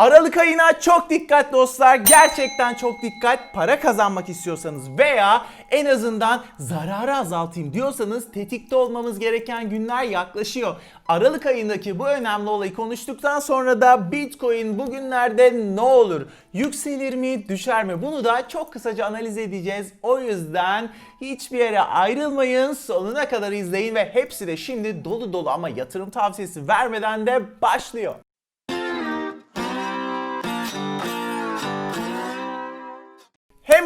Aralık ayına çok dikkat dostlar. Gerçekten çok dikkat. Para kazanmak istiyorsanız veya en azından zararı azaltayım diyorsanız tetikte olmamız gereken günler yaklaşıyor. Aralık ayındaki bu önemli olayı konuştuktan sonra da Bitcoin bugünlerde ne olur? Yükselir mi, düşer mi? Bunu da çok kısaca analiz edeceğiz. O yüzden hiçbir yere ayrılmayın. Sonuna kadar izleyin ve hepsi de şimdi dolu dolu ama yatırım tavsiyesi vermeden de başlıyor.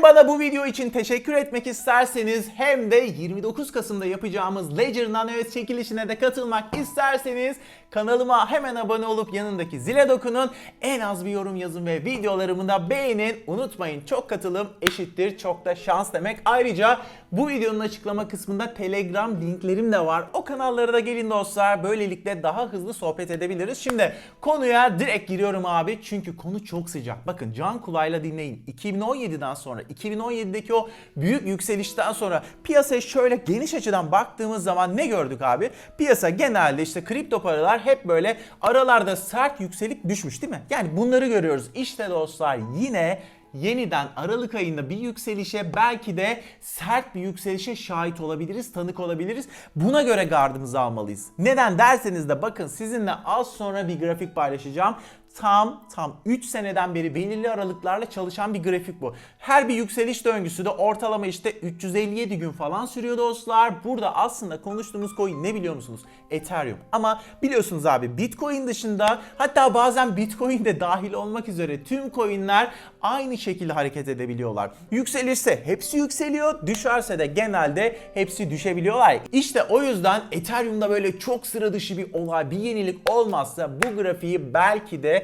Bana bu video için teşekkür etmek isterseniz hem de 29 Kasım'da yapacağımız Ledger Nanoet çekilişine de katılmak isterseniz kanalıma hemen abone olup yanındaki zile dokunun. En az bir yorum yazın ve videolarımı da beğenin. Unutmayın çok katılım eşittir çok da şans demek. Ayrıca bu videonun açıklama kısmında Telegram linklerim de var. O kanallara da gelin dostlar. Böylelikle daha hızlı sohbet edebiliriz. Şimdi konuya direkt giriyorum abi. Çünkü konu çok sıcak. Bakın can kulağıyla dinleyin. 2017'den sonra 2017'deki o büyük yükselişten sonra piyasaya şöyle geniş açıdan baktığımız zaman ne gördük abi? Piyasa genelde işte kripto paralar hep böyle aralarda sert yükselip düşmüş değil mi? Yani bunları görüyoruz. İşte dostlar yine yeniden Aralık ayında bir yükselişe belki de sert bir yükselişe şahit olabiliriz, tanık olabiliriz. Buna göre gardımızı almalıyız. Neden derseniz de bakın sizinle az sonra bir grafik paylaşacağım. Tam tam 3 seneden beri belirli aralıklarla çalışan bir grafik bu. Her bir yükseliş döngüsü de ortalama işte 357 gün falan sürüyor dostlar. Burada aslında konuştuğumuz coin ne biliyor musunuz? Ethereum. Ama biliyorsunuz abi Bitcoin dışında hatta bazen Bitcoin de dahil olmak üzere tüm coinler aynı şekilde hareket edebiliyorlar. Yükselirse hepsi yükseliyor, düşerse de genelde hepsi düşebiliyorlar. İşte o yüzden Ethereum'da böyle çok sıra dışı bir olay, bir yenilik olmazsa bu grafiği belki de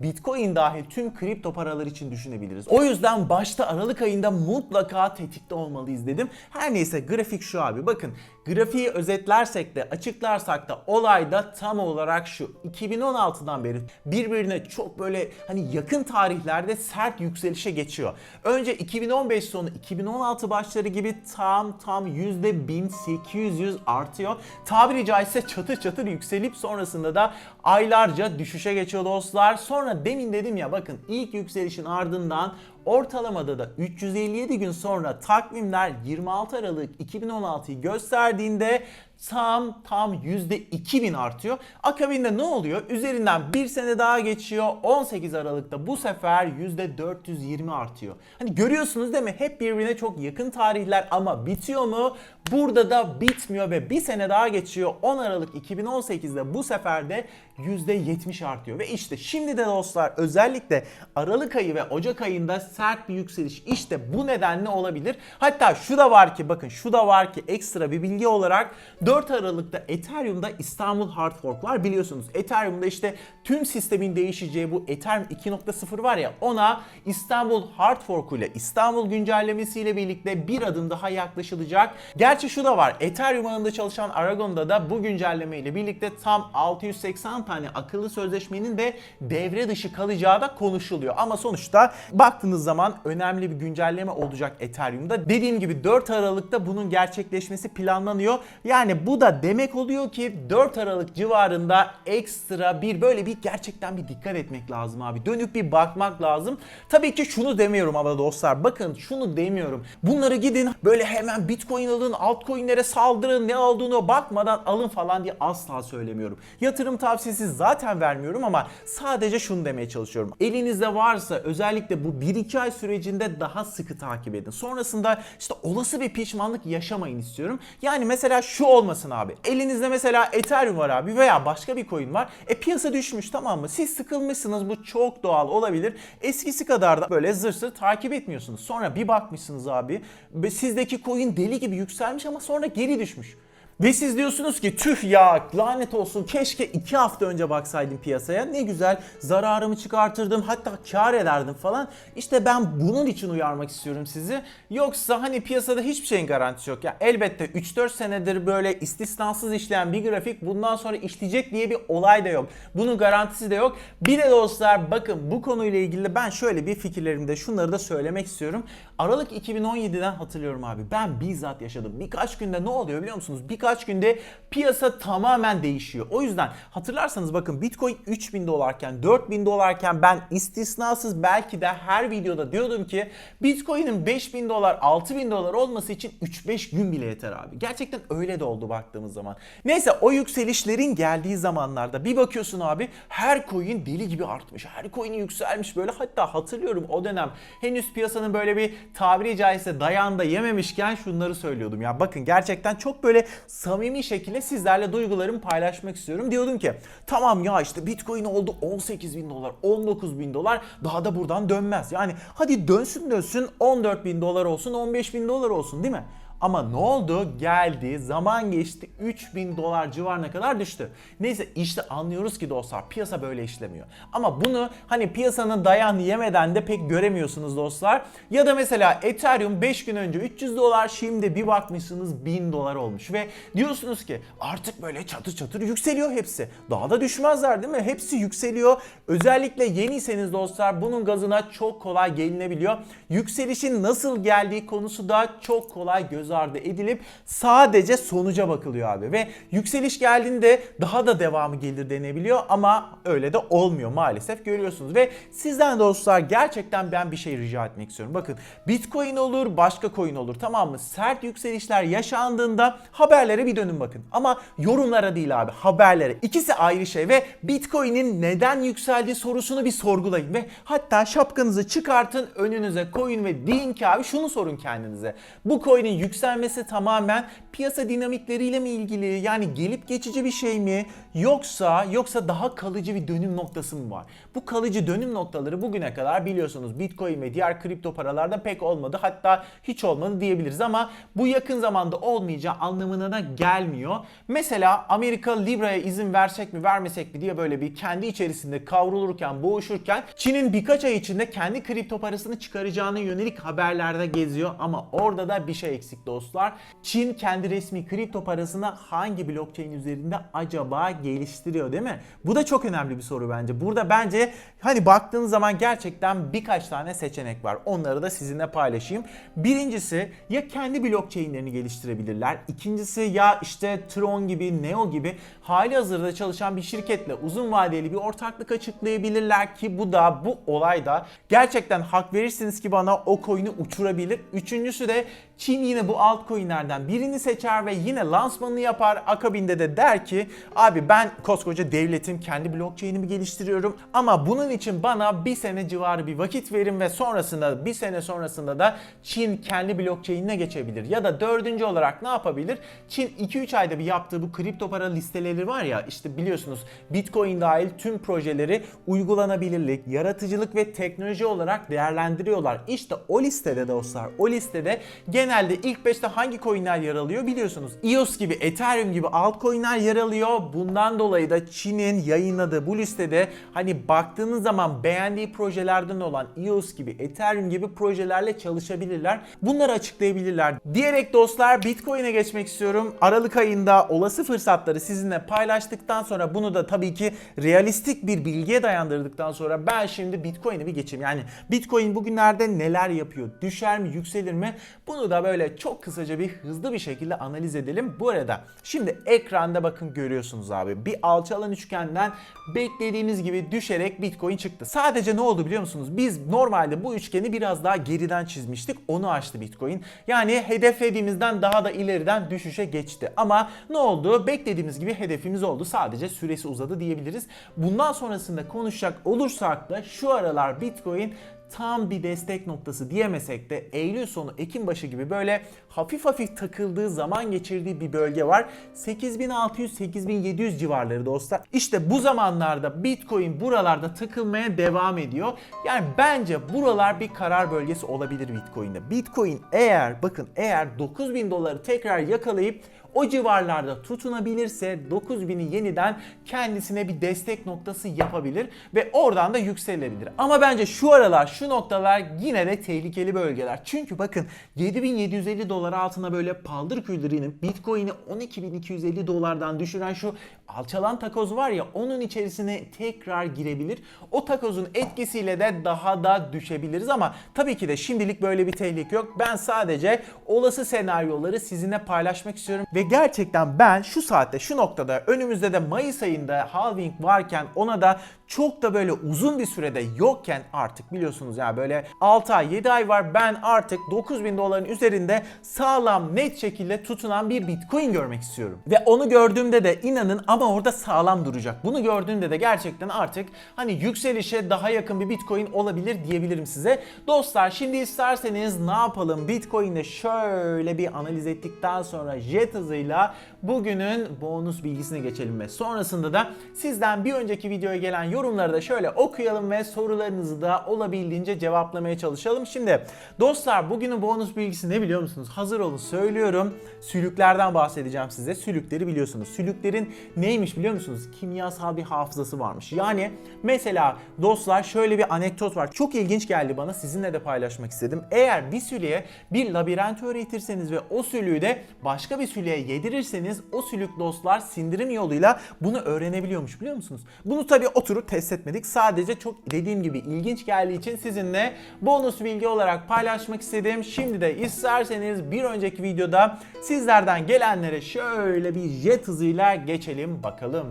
Bitcoin dahil tüm kripto paralar için düşünebiliriz. O yüzden başta Aralık ayında mutlaka tetikte olmalıyız dedim. Her neyse grafik şu abi. Bakın grafiği özetlersek de açıklarsak da olay da tam olarak şu. 2016'dan beri birbirine çok böyle hani yakın tarihlerde sert yükselişe geçiyor. Önce 2015 sonu 2016 başları gibi tam tam %1800 artıyor. Tabiri caizse çatır çatır yükselip sonrasında da aylarca düşüşe geçiyor dostlar. Sonra demin dedim ya bakın ilk yükselişin ardından Ortalamada da 357 gün sonra takvimler 26 Aralık 2016'yı gösterdiğinde tam tam %2000 artıyor. Akabinde ne oluyor? Üzerinden bir sene daha geçiyor. 18 Aralık'ta bu sefer %420 artıyor. Hani görüyorsunuz değil mi? Hep birbirine çok yakın tarihler ama bitiyor mu? Burada da bitmiyor ve bir sene daha geçiyor. 10 Aralık 2018'de bu sefer de %70 artıyor. Ve işte şimdi de dostlar özellikle Aralık ayı ve Ocak ayında sert bir yükseliş işte bu nedenle olabilir. Hatta şu da var ki bakın şu da var ki ekstra bir bilgi olarak 4 Aralık'ta Ethereum'da İstanbul Hard Fork var biliyorsunuz. Ethereum'da işte tüm sistemin değişeceği bu Ethereum 2.0 var ya ona İstanbul Hard Fork ile İstanbul güncellemesiyle birlikte bir adım daha yaklaşılacak. Gerçi şu da var. Ethereum ağında çalışan Aragon'da da bu güncelleme ile birlikte tam 680 tane akıllı sözleşmenin de devre dışı kalacağı da konuşuluyor. Ama sonuçta baktığınız zaman önemli bir güncelleme olacak Ethereum'da. Dediğim gibi 4 Aralık'ta bunun gerçekleşmesi planlanıyor. Yani bu da demek oluyor ki 4 Aralık civarında ekstra bir böyle bir gerçekten bir dikkat etmek lazım abi. Dönüp bir bakmak lazım. Tabii ki şunu demiyorum ama dostlar bakın şunu demiyorum. Bunları gidin böyle hemen Bitcoin alın, altcoin'lere saldırın, ne olduğunu bakmadan alın falan diye asla söylemiyorum. Yatırım tavsiyesi zaten vermiyorum ama sadece şunu demeye çalışıyorum. Elinizde varsa özellikle bu 1-2 ay sürecinde daha sıkı takip edin. Sonrasında işte olası bir pişmanlık yaşamayın istiyorum. Yani mesela şu olmasın abi. Elinizde mesela Ethereum var abi veya başka bir coin var. E piyasa düşmüş tamam mı? Siz sıkılmışsınız bu çok doğal olabilir. Eskisi kadar da böyle zır zır takip etmiyorsunuz. Sonra bir bakmışsınız abi sizdeki coin deli gibi yükselmiş ama sonra geri düşmüş. Ve siz diyorsunuz ki tüh ya lanet olsun keşke 2 hafta önce baksaydım piyasaya ne güzel zararımı çıkartırdım hatta kar ederdim falan. İşte ben bunun için uyarmak istiyorum sizi. Yoksa hani piyasada hiçbir şeyin garantisi yok. Ya elbette 3-4 senedir böyle istisnasız işleyen bir grafik bundan sonra işleyecek diye bir olay da yok. Bunun garantisi de yok. Bir de dostlar bakın bu konuyla ilgili ben şöyle bir fikirlerimde şunları da söylemek istiyorum. Aralık 2017'den hatırlıyorum abi. Ben bizzat yaşadım. Birkaç günde ne oluyor biliyor musunuz? Birkaç birkaç günde piyasa tamamen değişiyor. O yüzden hatırlarsanız bakın Bitcoin 3000 dolarken 4000 dolarken ben istisnasız belki de her videoda diyordum ki Bitcoin'in 5000 dolar 6000 dolar olması için 3-5 gün bile yeter abi. Gerçekten öyle de oldu baktığımız zaman. Neyse o yükselişlerin geldiği zamanlarda bir bakıyorsun abi her coin deli gibi artmış. Her coin yükselmiş böyle hatta hatırlıyorum o dönem henüz piyasanın böyle bir tabiri caizse dayağında yememişken şunları söylüyordum ya bakın gerçekten çok böyle samimi şekilde sizlerle duygularımı paylaşmak istiyorum. Diyordum ki tamam ya işte Bitcoin oldu 18 bin dolar 19 bin dolar daha da buradan dönmez. Yani hadi dönsün dönsün 14 bin dolar olsun 15 bin dolar olsun değil mi? Ama ne oldu? Geldi, zaman geçti, 3000 dolar civarına kadar düştü. Neyse işte anlıyoruz ki dostlar piyasa böyle işlemiyor. Ama bunu hani piyasanın dayağını yemeden de pek göremiyorsunuz dostlar. Ya da mesela Ethereum 5 gün önce 300 dolar şimdi bir bakmışsınız 1000 dolar olmuş. Ve diyorsunuz ki artık böyle çatır çatır yükseliyor hepsi. Daha da düşmezler değil mi? Hepsi yükseliyor. Özellikle yeniyseniz dostlar bunun gazına çok kolay gelinebiliyor. Yükselişin nasıl geldiği konusu da çok kolay göz ardı edilip sadece sonuca bakılıyor abi. Ve yükseliş geldiğinde daha da devamı gelir denebiliyor ama öyle de olmuyor maalesef görüyorsunuz. Ve sizden dostlar gerçekten ben bir şey rica etmek istiyorum. Bakın Bitcoin olur başka coin olur tamam mı? Sert yükselişler yaşandığında haberlere bir dönün bakın. Ama yorumlara değil abi haberlere. İkisi ayrı şey ve Bitcoin'in neden yükseldiği sorusunu bir sorgulayın ve hatta şapkanızı çıkartın önünüze koyun ve deyin ki abi şunu sorun kendinize. Bu coin'in yükselmesi tamamen piyasa dinamikleriyle mi ilgili? Yani gelip geçici bir şey mi? Yoksa yoksa daha kalıcı bir dönüm noktası mı var? Bu kalıcı dönüm noktaları bugüne kadar biliyorsunuz Bitcoin ve diğer kripto paralarda pek olmadı. Hatta hiç olmadı diyebiliriz ama bu yakın zamanda olmayacağı anlamına da gelmiyor. Mesela Amerika Libra'ya izin versek mi vermesek mi diye böyle bir kendi içerisinde kavrulurken, boğuşurken Çin'in birkaç ay içinde kendi kripto parasını çıkaracağına yönelik haberlerde geziyor ama orada da bir şey eksik dostlar. Çin kendi resmi kripto parasını hangi blockchain üzerinde acaba geliştiriyor değil mi? Bu da çok önemli bir soru bence. Burada bence hani baktığınız zaman gerçekten birkaç tane seçenek var. Onları da sizinle paylaşayım. Birincisi ya kendi blockchain'lerini geliştirebilirler. İkincisi ya işte Tron gibi, Neo gibi hali hazırda çalışan bir şirketle uzun vadeli bir ortaklık açıklayabilirler ki bu da bu olayda gerçekten hak verirsiniz ki bana o coin'i uçurabilir. Üçüncüsü de Çin yine bu altcoin'lerden birini seçer ve yine lansmanını yapar. Akabinde de der ki abi ben koskoca devletim kendi blockchain'imi geliştiriyorum ama bunun için bana bir sene civarı bir vakit verin ve sonrasında bir sene sonrasında da Çin kendi blockchain'ine geçebilir. Ya da dördüncü olarak ne yapabilir? Çin 2-3 ayda bir yaptığı bu kripto para listeleri var ya işte biliyorsunuz Bitcoin dahil tüm projeleri uygulanabilirlik, yaratıcılık ve teknoloji olarak değerlendiriyorlar. İşte o listede dostlar o listede genelde ilk 5'te hangi coinler yer alıyor biliyorsunuz. EOS gibi, Ethereum gibi altcoinler yer alıyor. Bundan dolayı da Çin'in yayınladığı bu listede hani baktığınız zaman beğendiği projelerden olan EOS gibi, Ethereum gibi projelerle çalışabilirler. Bunları açıklayabilirler. Diyerek dostlar Bitcoin'e geçmek istiyorum. Aralık ayında olası fırsatları sizinle paylaştıktan sonra bunu da tabii ki realistik bir bilgiye dayandırdıktan sonra ben şimdi Bitcoin'e bir geçeyim. Yani Bitcoin bugünlerde neler yapıyor? Düşer mi, yükselir mi? Bunu da böyle çok kısaca bir hızlı bir şekilde analiz edelim. Bu arada şimdi ekranda bakın görüyorsunuz abi. Bir alçalan üçgenden beklediğimiz gibi düşerek Bitcoin çıktı. Sadece ne oldu biliyor musunuz? Biz normalde bu üçgeni biraz daha geriden çizmiştik. Onu açtı Bitcoin. Yani hedeflediğimizden daha da ileriden düşüşe geçti. Ama ne oldu? Beklediğimiz gibi hedefimiz oldu. Sadece süresi uzadı diyebiliriz. Bundan sonrasında konuşacak olursak da şu aralar Bitcoin tam bir destek noktası diyemesek de Eylül sonu Ekim başı gibi böyle hafif hafif takıldığı zaman geçirdiği bir bölge var. 8600-8700 civarları dostlar. İşte bu zamanlarda Bitcoin buralarda takılmaya devam ediyor. Yani bence buralar bir karar bölgesi olabilir Bitcoin'de. Bitcoin eğer bakın eğer 9000 doları tekrar yakalayıp o civarlarda tutunabilirse 9000'i yeniden kendisine bir destek noktası yapabilir ve oradan da yükselebilir. Ama bence şu aralar şu noktalar yine de tehlikeli bölgeler. Çünkü bakın 7750 dolar altına böyle paldır küldür inip Bitcoin'i 12250 dolardan düşüren şu alçalan takoz var ya onun içerisine tekrar girebilir. O takozun etkisiyle de daha da düşebiliriz ama tabii ki de şimdilik böyle bir tehlike yok. Ben sadece olası senaryoları sizinle paylaşmak istiyorum ve Ve gerçekten ben şu saatte şu noktada önümüzde de Mayıs ayında halving varken ona da çok da böyle uzun bir sürede yokken artık biliyorsunuz ya böyle 6 ay 7 ay var ben artık 9000 doların üzerinde sağlam net şekilde tutunan bir bitcoin görmek istiyorum. Ve onu gördüğümde de inanın ama orada sağlam duracak. Bunu gördüğümde de gerçekten artık hani yükselişe daha yakın bir bitcoin olabilir diyebilirim size. Dostlar şimdi isterseniz ne yapalım bitcoin'de şöyle bir analiz ettikten sonra jet hızıyla bugünün bonus bilgisine geçelim ve sonrasında da sizden bir önceki videoya gelen yorumları da şöyle okuyalım ve sorularınızı da olabildiğince cevaplamaya çalışalım. Şimdi dostlar bugünün bonus bilgisi ne biliyor musunuz? Hazır olun söylüyorum. Sülüklerden bahsedeceğim size. Sülükleri biliyorsunuz. Sülüklerin neymiş biliyor musunuz? Kimyasal bir hafızası varmış. Yani mesela dostlar şöyle bir anekdot var. Çok ilginç geldi bana. Sizinle de paylaşmak istedim. Eğer bir sülüye bir labirent öğretirseniz ve o sülüğü de başka bir sülüğe yedirirseniz o sülük dostlar sindirim yoluyla bunu öğrenebiliyormuş biliyor musunuz? Bunu tabii oturup test etmedik. Sadece çok dediğim gibi ilginç geldiği için sizinle bonus bilgi olarak paylaşmak istedim. Şimdi de isterseniz bir önceki videoda sizlerden gelenlere şöyle bir jet hızıyla geçelim bakalım.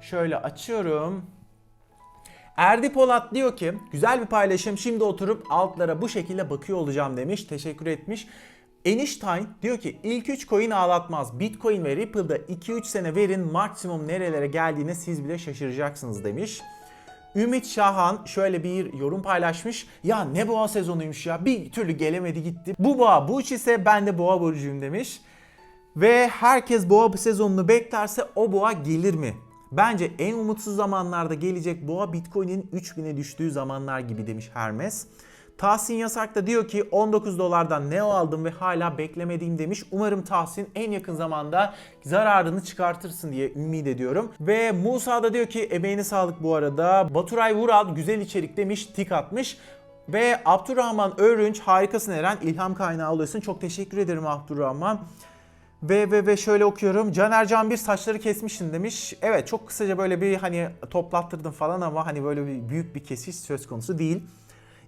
Şöyle açıyorum. Erdi Polat diyor ki güzel bir paylaşım şimdi oturup altlara bu şekilde bakıyor olacağım demiş. Teşekkür etmiş. Einstein diyor ki ilk 3 coin ağlatmaz. Bitcoin ve Ripple'da 2-3 sene verin maksimum nerelere geldiğine siz bile şaşıracaksınız demiş. Ümit Şahan şöyle bir yorum paylaşmış. Ya ne boğa sezonuymuş ya bir türlü gelemedi gitti. Bu boğa bu iş ise ben de boğa burcuyum demiş. Ve herkes boğa sezonunu beklerse o boğa gelir mi? Bence en umutsuz zamanlarda gelecek boğa Bitcoin'in 3000'e düştüğü zamanlar gibi demiş Hermes. Tahsin Yasak da diyor ki 19 dolardan Neo aldım ve hala beklemediğim demiş. Umarım Tahsin en yakın zamanda zararını çıkartırsın diye ümit ediyorum. Ve Musa da diyor ki emeğine sağlık bu arada. Baturay Vural güzel içerik demiş, tik atmış. Ve Abdurrahman Örünç harikasın Eren ilham kaynağı oluyorsun. Çok teşekkür ederim Abdurrahman. Ve ve ve şöyle okuyorum. Caner Can bir saçları kesmişsin demiş. Evet çok kısaca böyle bir hani toplattırdım falan ama hani böyle bir büyük bir kesiş söz konusu değil.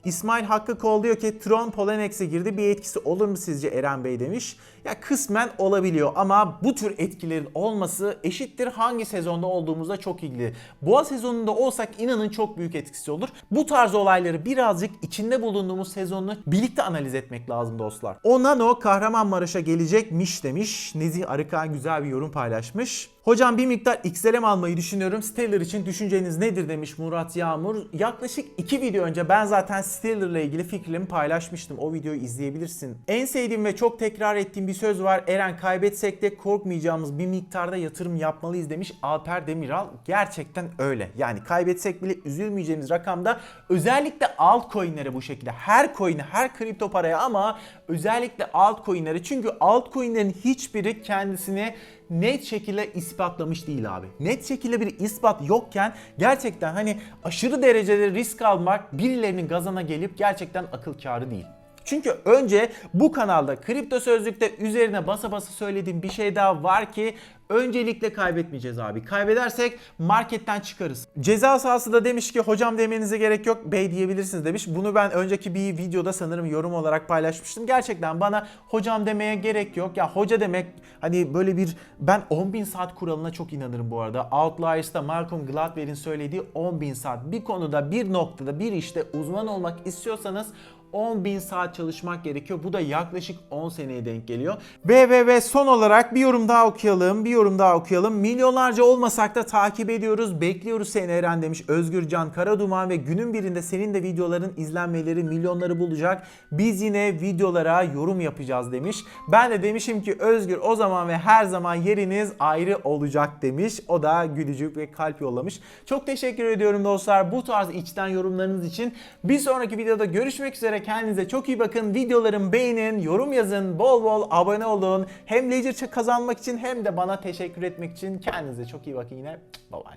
İsmail Hakkı Kol diyor ki Tron Polenex'e girdi bir etkisi olur mu sizce Eren Bey demiş. Ya kısmen olabiliyor ama bu tür etkilerin olması eşittir hangi sezonda olduğumuzda çok ilgili. Boğa sezonunda olsak inanın çok büyük etkisi olur. Bu tarz olayları birazcık içinde bulunduğumuz sezonunu birlikte analiz etmek lazım dostlar. Onano Kahramanmaraş'a gelecekmiş demiş. Nezih Arıkan güzel bir yorum paylaşmış. Hocam bir miktar XLM almayı düşünüyorum. Stellar için düşünceniz nedir demiş Murat Yağmur. Yaklaşık 2 video önce ben zaten Stellar ile ilgili fikrimi paylaşmıştım. O videoyu izleyebilirsin. En sevdiğim ve çok tekrar ettiğim bir söz var. Eren kaybetsek de korkmayacağımız bir miktarda yatırım yapmalıyız demiş Alper Demiral. Gerçekten öyle. Yani kaybetsek bile üzülmeyeceğimiz rakamda özellikle altcoin'lere bu şekilde. Her coin'e, her kripto paraya ama özellikle altcoin'lere. Çünkü altcoin'lerin hiçbiri kendisini net şekilde ispatlamış değil abi. Net şekilde bir ispat yokken gerçekten hani aşırı derecede risk almak birilerinin gazana gelip gerçekten akıl kârı değil. Çünkü önce bu kanalda kripto sözlükte üzerine basa basa söylediğim bir şey daha var ki öncelikle kaybetmeyeceğiz abi. Kaybedersek marketten çıkarız. Ceza sahası da demiş ki hocam demenize gerek yok bey diyebilirsiniz demiş. Bunu ben önceki bir videoda sanırım yorum olarak paylaşmıştım. Gerçekten bana hocam demeye gerek yok. Ya hoca demek hani böyle bir ben 10.000 saat kuralına çok inanırım bu arada. Outliers'ta Malcolm Gladwell'in söylediği 10.000 saat. Bir konuda bir noktada bir işte uzman olmak istiyorsanız 10.000 saat çalışmak gerekiyor. Bu da yaklaşık 10 seneye denk geliyor. Ve ve ve son olarak bir yorum daha okuyalım. Bir yorum daha okuyalım. Milyonlarca olmasak da takip ediyoruz. Bekliyoruz seni Eren demiş Özgür Can Karaduman ve günün birinde senin de videoların izlenmeleri milyonları bulacak. Biz yine videolara yorum yapacağız demiş. Ben de demişim ki Özgür o zaman ve her zaman yeriniz ayrı olacak demiş. O da gülücük ve kalp yollamış. Çok teşekkür ediyorum dostlar bu tarz içten yorumlarınız için. Bir sonraki videoda görüşmek üzere. Kendinize çok iyi bakın. Videolarımı beğenin, yorum yazın, bol bol abone olun. Hem Ledger kazanmak için hem de bana teşekkür etmek için kendinize çok iyi bakın yine. Bye bye.